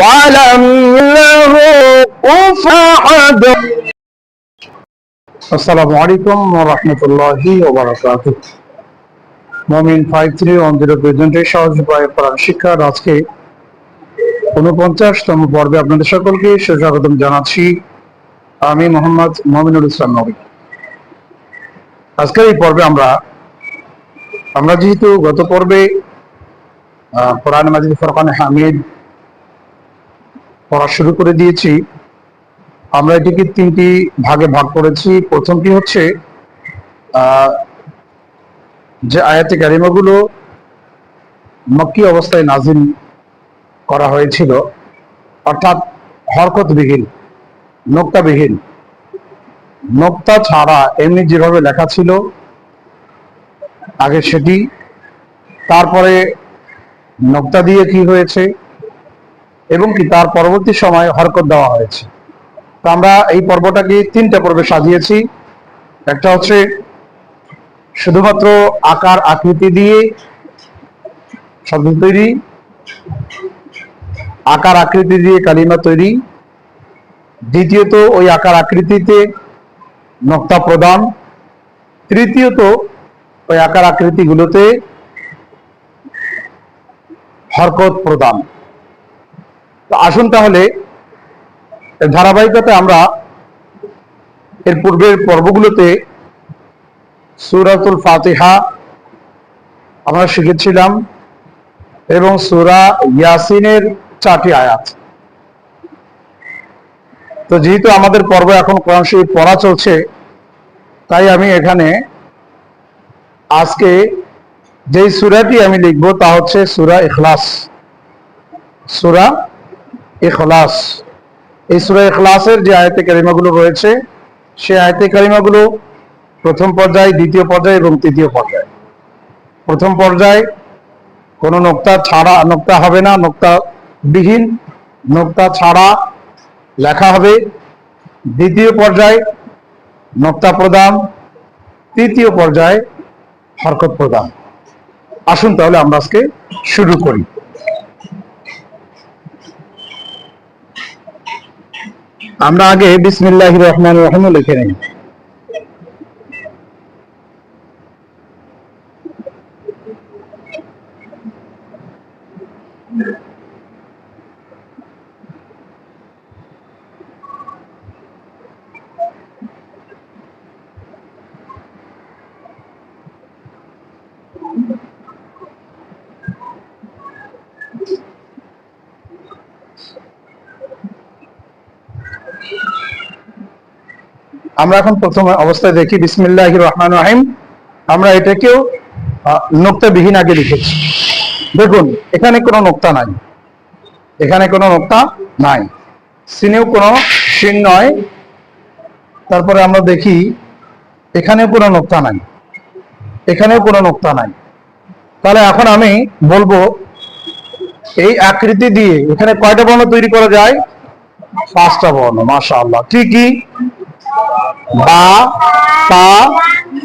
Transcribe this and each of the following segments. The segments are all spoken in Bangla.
ولم له كفوا أحد আসসালামু আলাইকুম ওয়া রাহমাতুল্লাহি ওয়া বারাকাতুহু Momin five three one zero প্রেজেন্টে সহজ উপায়ে কোরআন শিক্ষার আজকে উনপঞ্চাশতম পর্বে আপনাদের সকলকে সুস্বাগতম জানাচ্ছি আমি মোহাম্মদ মমিনুল ইসলাম নবী আজকের এই পর্বে আমরা আমরা যেহেতু গত পর্বে আহ, কোরআন মাজিদ ফরকান হামিদ পড়া শুরু করে দিয়েছি। আমরা এটিকে তিনটি ভাগে ভাগ করেছি। প্রথমটি হচ্ছে যে আয়াতে কারিমাগুলো মক্কি অবস্থায় নাজিল করা হয়েছিল, অর্থাৎ হরকতবিহীন, নোক্তাবিহীন। নোক্তা ছাড়া এমনি যেভাবে লেখা ছিল, আগে সেটি, তারপরে নোক্তা দিয়ে কি হয়েছে? এবং কি তার পরবর্তী সময় হরকত দেওয়া হয়েছে। তো আমরা এই পর্বটাকে তিনটা পর্বে সাজিয়েছি। একটা হচ্ছে শুধুমাত্র আকার আকৃতি দিয়ে শব্দ তৈরি, আকার আকৃতি দিয়ে কালিমা তৈরি। দ্বিতীয়ত ওই আকার আকৃতিতে নক্তা প্রদান। তৃতীয়ত ওই আকার আকৃতিগুলোতে হরকত প্রদান। তো আসুন তাহলে ধারাবাহিকতা আমরা এর পূর্বের পর্বগুলোতে সুরাতুল ফাতিহা আমরা শিখেছিলাম এবং সুরা ইয়াসিনের চারটি আয়াত। তো যেহেতু আমাদের পর্ব এখন কোরআন শরীফ পড়া চলছে, তাই আমি এখানে আজকে যেই সুরাটি আমি লিখব তা হচ্ছে সুরা ইখলাস। সুরা ইখলাস। এই সুরা ইখলাসের যে আয়তে কারিমাগুলো রয়েছে, সেই আয়তে কারিমাগুলো প্রথম পর্যায়, দ্বিতীয় পর্যায় এবং তৃতীয় পর্যায়। প্রথম পর্যায় কোনো নোক্তা ছাড়া, নোক্তা হবে না, নোক্তা বিহীন, নোক্তা ছাড়া লেখা হবে। দ্বিতীয় পর্যায় নোক্তা প্রদান, তৃতীয় পর্যায়ে হরকত প্রদান। আসুন তাহলে আমরা আজকে শুরু করি। আমরা আগে বিসমিল্লাহ রহমান রহিম লিখে নিই। আমরা এখন প্রথম অবস্থায় দেখি বিসমিল্লাহ রহমান রহিম। আমরা এটাকেও নোক্তা বিহীন আগে লিখেছি। দেখুন, এখানে কোনো নোক্তা নাই। এখানে কোনো নোক্তা নাই। সিনেও কোনো সিন নয়। তারপরে আমরা দেখি, এখানেও কোনো নোক্তা নাই। এখানেও কোনো নোক্তা নাই। তাহলে এখন আমি বলব, এই আকৃতি দিয়ে এখানে কয়টা বর্ণ তৈরি করা যায়? পাঁচটা বর্ণ মাশা আল্লাহ কি কি? বা তা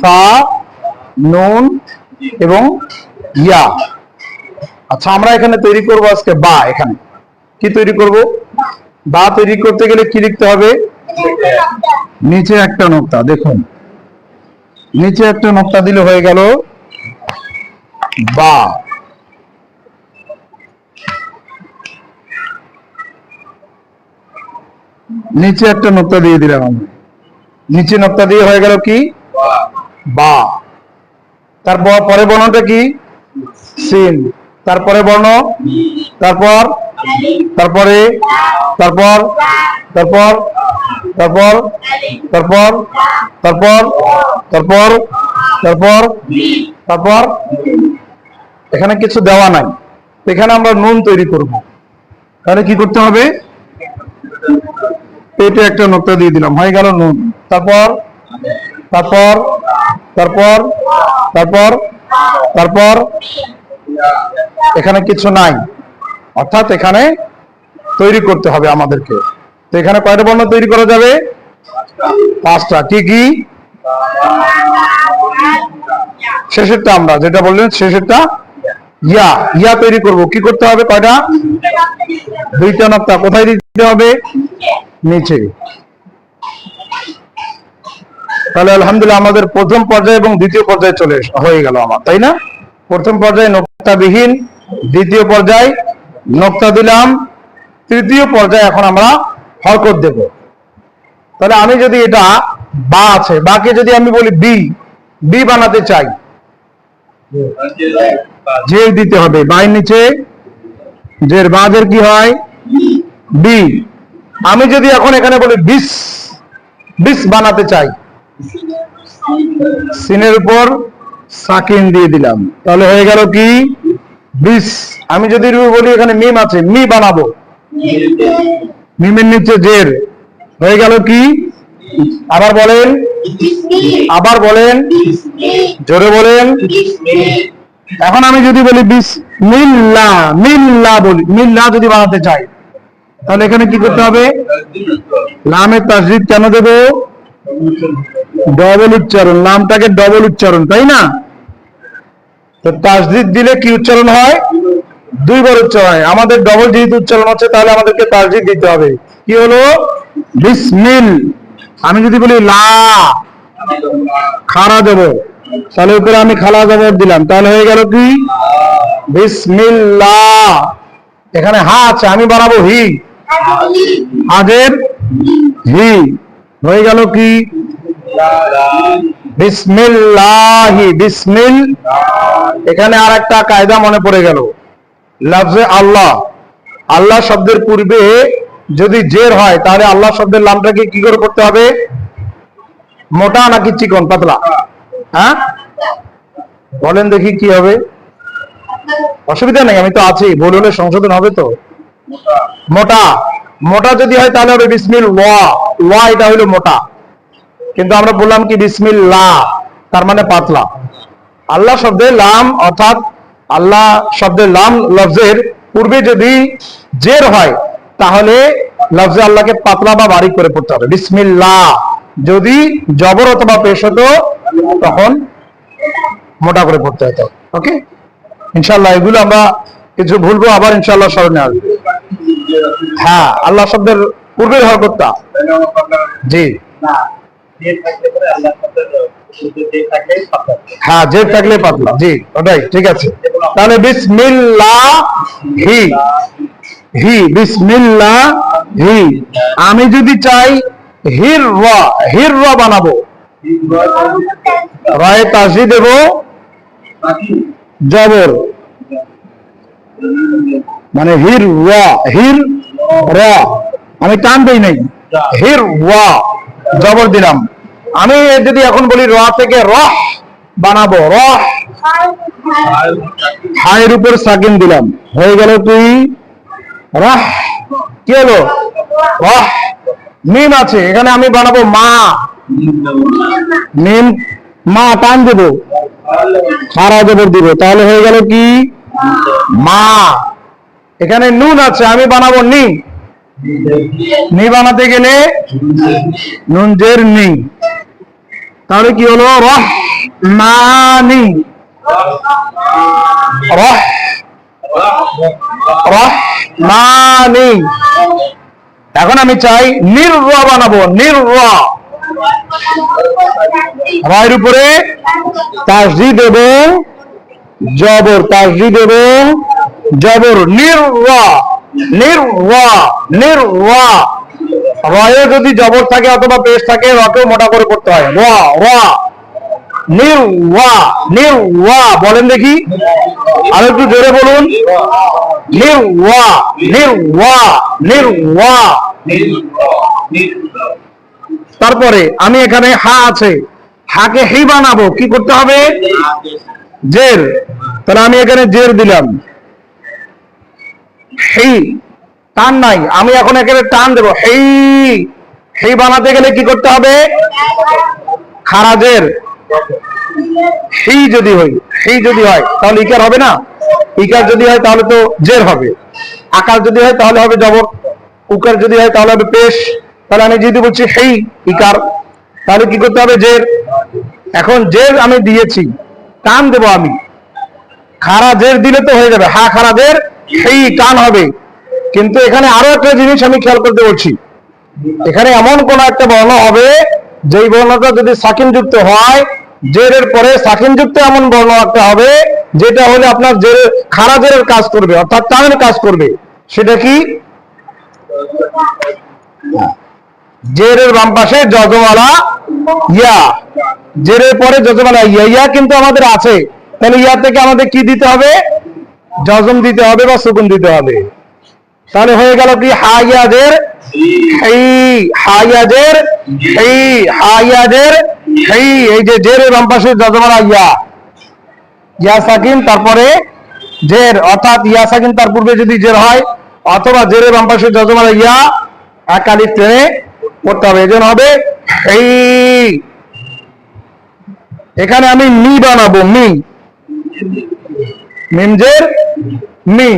সা নুন এবং ইয়া। আচ্ছা আমরা এখানে তৈরি করব আজকে বা এখানে। কি তৈরি করব? বা তৈরি করতে গেলে কি লিখতে হবে? নিচে একটা নোক্তা, দেখুন। নিচে একটা দিলে হয়ে গেল বা। নিচে একটা নোক্তা দিয়ে দিলাম আমরা। নিচে নোক্তা দিয়ে হয়ে গেল কি? বা। তারপর পরে বর্ণটা কি? সিন। তারপরে বর্ণ? তারপর? তারপরে? তারপর? তারপর? তারপর? তারপর? তারপর? তারপর? তারপর? তারপর? এখানে কিছু দেওয়া নাই। এখানে আমরা নুন তৈরি করব। তাহলে কি করতে হবে? পেটে একটা নোক্তা দিয়ে দিলাম। হয়ে গেল নুন। তারপর? তারপর? তারপর? তারপর? তারপর? এখানে কিছু নাই। অর্থাৎ এখানে তৈরি করতে হবে আমাদেরকে। তো এখানে কয়টা বর্ণ তৈরি করা যাবে? পাঁচটা। কি কি? শেষেরটা আমরা যেটা বললেন, শেষেরটা ইয়া। ইয়া তৈরি করব। কি করতে হবে কয়টা? দুইটা নক্তা কোথায় দিতে হবে? নিচে। তাহলে আলহামদুলিল্লাহ আমাদের প্রথম পর্যায়ে এবং দ্বিতীয় পর্যায়ে চলে হয়ে গেল আমার, তাই না? প্রথম পর্যায়ে নোক্তাবিহীন, দ্বিতীয় পর্যায়ে নোক্তা দিলাম তৃতীয় পর্যায়ে এখন আমরা হরকত দেব। তাহলে আমি যদি এটা বা আছে, বাকে যদি আমি বলি বি বি বানাতে চাই, জের দিতে হবে বাই নিচে, জের বাদের কি হয়? বি। আমি যদি এখন এখানে বলি বিষ বিষ বানাতে চাই। সিনের উপর সাকিন দিয়ে দিলাম। তাহলে হয়ে গেল কি? বিষ। আমি যদি বলি এখানে মিম আছে, মি বানাবো। মিমের নিচে জের। হয়ে গেল কি? আবার বলেন। আবার বলেন। জোরে বলেন। এখন আমি যদি বলি বিস মিল্লা মিল্লা বলি, মিল্লা যদি বানাতে চাই। তাহলে এখানে কি করতে হবে? লামের তাসজিদ কেন দেব? ডবল উচ্চারণ, নামটাকে ডবল উচ্চারণ, তাই না? তো তাসজিদ দিলে কি উচ্চারণ হয়? দুইবার উচ্চারণ হয়। আমাদের ডবল যেহেতু উচ্চারণ হচ্ছে তাহলে আমাদেরকে তাসজিদ দিতে হবে। কি হলো? বিসমিল। আমি যদি বলি লা খাড়া দেব, তাহলে উপরে আমি খালা জবর দিলাম। তাহলে হয়ে গেল কি? বিসমিল্লাহ। এখানে হা আছে, আমি বানাবো হি। হাজের হি। হয়ে গেল কি? বিসমিল্লাহি, বিসমিল। এখানে আর একটা কায়দা মনে পড়ে গেল। লফজে আল্লাহ। আল্লাহ শব্দের পূর্বে যদি জের হয়, তাহলে আল্লাহ শব্দের নামটাকে কি করে করতে হবে? মোটা নাকি চিকন? পাতলা। হ্যাঁ? বলেন দেখি কি হবে। অসুবিধা নেই, আমি তো আছি। ভুল হলে সংশোধন হবে তো। মোটা। মোটা যদি হয় তাহলে হবে বিসমিল ওয়া। এটা হলো মোটা। কিন্তু আমরা বললাম কি বিসমিল লা তার মানে পাতলা। আল্লাহ শব্দে লাম অর্থাৎ আল্লাহ শব্দের লাম লফজের পূর্বে যদি জের হয়, তাহলে লফজে আল্লাহকে পাতলা বা বারিক করে পড়তে হবে। বিসমিল্লাহ যদি জবর অথবা পেশ হতো, তখন মোটা করে পড়তে হতো। ওকে ইনশাল্লাহ এগুলো আমরা কিছু ভুলবো, আবার ইনশাল্লাহ স্মরণে আসবে। হ্যাঁ আল্লাহ শব্দের পূর্বের হরকতটা জি। হ্যাঁ জেদ থাকলে পাতলা জি, ওটাই, ঠিক আছে। তাহলে বিসমিল্লাহ। হি হি বিসমিল্লাহ। হি আমি যদি চাই হির র হির র বানাবো। রায় তাজি দেব। জবর। মানে হির র হির র। আমি টান দেই নাই। হির র জবর দিলাম। আমি যদি এখন বলি র থেকে রহ বানাবো রহ হায়ের উপর সাকিন দিলাম। হয়ে গেল তুই রাহ কি হলো? রহ মিম আছে এখানে আমি বানাবো মা। মিম মা টান দেব। খারা জবর দিব। তাহলে হয়ে গেল কি? মা। এখানে নুন আছে, আমি বানাবো নি। নি বানাতে গেলে নুন জের নি। তাহলে কি হলো? রহ মানি রহ রহ মানি এখন আমি চাই নির বানাবো নির রায়ের উপরে তাসজিদ এবং জবর তাসজিদ এবং জবর নির নির নির রয়ে যদি জবর থাকে অথবা পেশ থাকে রকেও মোটা করে করতে হয়। ওয়া ওয়া নির ওয়া নির ওয়া বলেন দেখি। আর একটু জোরে বলুন। নির ওয়া নির ওয়া নির ওয়া তারপরে আমি এখানে হা আছে। হাকে হি বানাবো, কি করতে হবে? জের। তাহলে আমি এখানে জের দিলাম। হি টান নাই, আমি এখন এখানে টান দেবো। হেই হেই বানাতে গেলে কি করতে হবে? খারাজের। হি যদি হয় হি যদি হয়, তাহলে ইকার হবে না? ইকার যদি হয়, তাহলে তো জের হবে। আকার যদি হয়, তাহলে হবে জবর। উকার যদি হয়, তাহলে হবে পেশ। তাহলে আমি যদি বলছি হেই, ইকার, তাহলে কি করতে হবে? জের। এখন জের আমি দিয়েছি, টান দেব আমি। খারাজের দিলে তো হয়ে যাবে। হা, খারাজের সেই টান হবে। কিন্তু এখানে আরও একটা জিনিস আমি খেয়াল করতে বলছি। এখানে এমন কোন একটা বর্ণ হবে, যেই বর্ণটা যদি সাকিন যুক্ত হয়, জেরের পরে সাকিন যুক্ত এমন বর্ণ একটা হবে, যেটা হলে আপনার জের খারাজের কাজ করবে, অর্থাৎ টানের কাজ করবে। সেটা কি? জেরের বাম পাশে যজমালা ইয়া। জেরের পরে যজমালা ইয়া। ইয়া কিন্তু আমাদের আছে। তাহলে ইয়া থেকে আমাদের কি দিতে হবে? যজম দিতে হবে বা সুকুন দিতে হবে। তাহলে হয়ে গেল কি? হাইয়াজের হেই হাইয়াজের হেই হাইয়াজের হেই এই যে জেরের বাম পাশে যজমালা ইয়া ইয়া সাকিন, তারপরে জের। অর্থাৎ ইয়া সাকিন তার পূর্বে যদি জের হয়, অথবা জেরের বাম পাশে যজমালা ইয়া একালিক টেনে পড়তে হবে। এজন্য হবে এখানে আমি মি বানাবো, মি। মিমজের মি